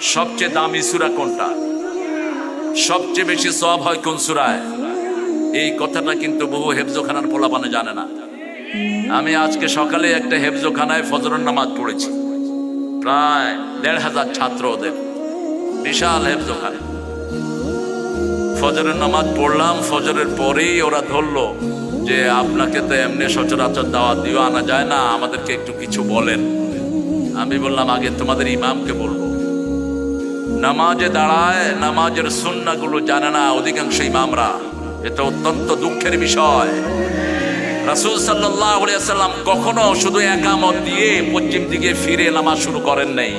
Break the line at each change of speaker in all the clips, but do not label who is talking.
সবচেয়ে দামি সুরা কোনটা? সবচেয়ে বেশি সব হয় কোন সুরায়? এই কথাটা কিন্তু বহু হেফজোখানার পোলাপানে জানে না। আমি আজকে সকালে একটা হেফজোখানায় ফজরের নামাজ পড়েছি। প্রায় দেড় হাজার ছাত্র ওদের। বিশাল হেফজোখানা। ফজরের নামাজ পড়লাম, ফজরের পরেই ওরা ধরলো যে আপনাকে তো এমনি সচরাচর দাওয়াত দিও আনা যায় না, আমাদেরকে একটু কিছু বলেন। আমি বললাম, আগে তোমাদের ইমামকে বলব। নামাজে দাঁড়ায়, নামাজের সুন্নাগুলো জানে না অধিকাংশ ইমামরা। এটা অত্যন্ত দুঃখের বিষয়। রাসুল সাল্লাম কখনো শুধু একামত দিয়ে পশ্চিম দিকে ফিরে নামাজ শুরু করেন নাই।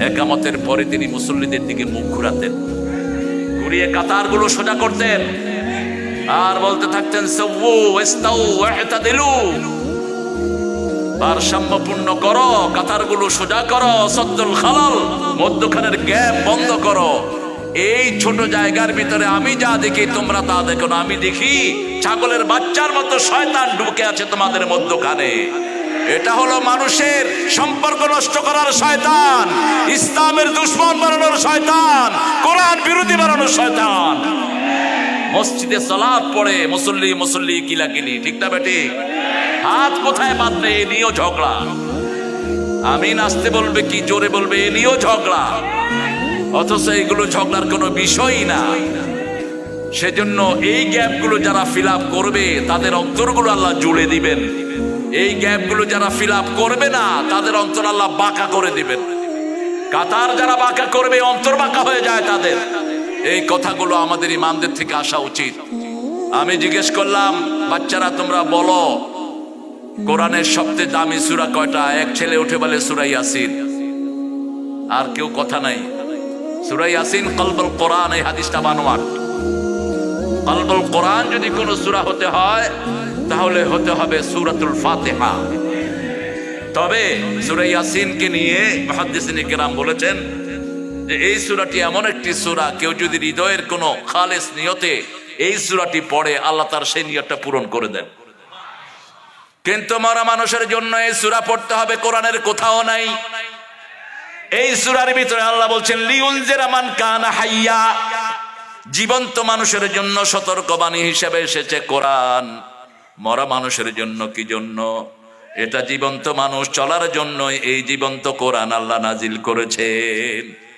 একামতের পরে তিনি মুসল্লিদের দিকে মুখ ঘুরাতেন। ঘুরিয়ে কাতারগুলো সোজা করতেন। আর বলতে থাকতেন, সব্বু ভারসাম্যপূর্ণ করো, কাতারগুলো সোজা করো, সদ্দুল খালাল, মধ্যখানের গ্যাপ বন্ধ করো। এই ছোট জায়গার ভিতরে আমি যা দেখি, তোমরা তা দেখো না। আমি দেখি ছাগলের বাচ্চার মতো শয়তান ঢুকে আছে তোমাদের মধ্যখানে। এটা হলো মানুষের সম্পর্ক নষ্ট করার শয়তান, ইসলামের দুশ্মন বানানোর শয়তান, কোরআন বিরোধী বানানোর শয়তান। মসজিদে সালাদ পড়ে, মুসল্লি মুসল্লি কিলাকিলি, ঠিক না বেটি? হাত কোথায় বাঁধবে এ নিয়েও ঝগড়া। আমি নাচতে বলবে কি, জোরে বলবে, এ নিয়েও ঝগড়া। অথচ এগুলো ঝগড়ার কোনো বিষয়ই না। সেজন্য এই গ্যাপগুলো যারা ফিল করবে, তাদের অন্তরগুলো আল্লাহ জুড়ে দিবেন। এই গ্যাপগুলো যারা ফিল করবে না, তাদের অন্তর আল্লাহ বাঁকা করে দিবেন। কাতার যারা বাঁকা করবে, অন্তর বাঁকা হয়ে যায় তাদের। এই কথাগুলো আমাদের ইমামদের থেকে আসা উচিত। আমি জিজ্ঞেস করলাম, বাচ্চারা তোমরা বলো, কোরআনের সবচেয়ে দামি সুরা কয়টা? এক ছেলে উঠে বলে সুরাই ইয়াসিন। আর কেউ কথা নাই। সুরাই ইয়াসিন, কলবল কোরআন, এই হাদিসটা বানোয়ার কলবল কোরআন যদি কোনো সুরা হতে হয়, তাহলে হতে হবে সুরাতুল ফাতেহা। তবে সুরা ইয়াসিনকে নিয়ে মহাদ্দিসিন কেরাম বলেছেন এই সুরাটি এমন একটি সুরা, কেউ যদি হৃদয়ের কোনো খালেস নিয়তে এই সুরাটি পড়ে, আল্লাহ তার সেই নিয়তটা পূরণ করে দেন। কিন্তু মরা মানুষের জন্য এই সুরা পড়তে হবে, কোরআনের কোথাও নাই। এই সুরার ভিতরে আল্লাহ বলছেন, লিউনজের আমান কানা হাইয়া, জীবন্ত মানুষের জন্য সতর্কবাণী হিসেবে এসেছে কোরআন। মরা মানুষের জন্য কি জন্য? এটা জীবন্ত মানুষ চলার জন্য এই জীবন্ত কোরআন আল্লাহ নাজিল করেছেন।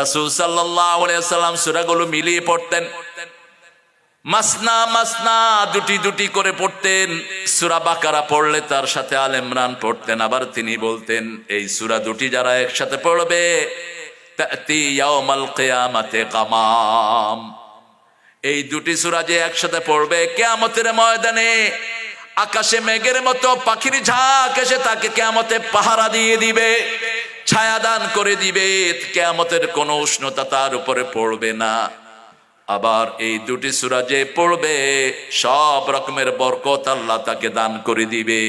রাসূল সাল্লাম সূরাগুলো মিলিয়ে পড়তেন। মাসনা মাসনা দুটি দুটি করে পড়তেন। সুরা বাকারা পড়লে তার সাথে আল ইমরান পড়তেন। আবার তিনি বলতেন, এই সুরা দুটি যারা একসাথে পড়বে কামাম। এই দুটি সুরা যে একসাথে পড়বে কেয়ামতের ময়দানে, আকাশে মেঘের মতো পাখির ঝাঁক এসে তাকে কেয়ামতে পাহারা দিয়ে দিবে। ছায়া দান করে দিবে, কেয়ামতের কোন উষ্ণতা তার উপরে পড়বে না। আবার এই দুটি সুরা যে পড়বে, সব রকমের বরকত আল্লাহ তাকে দান করে দিবে।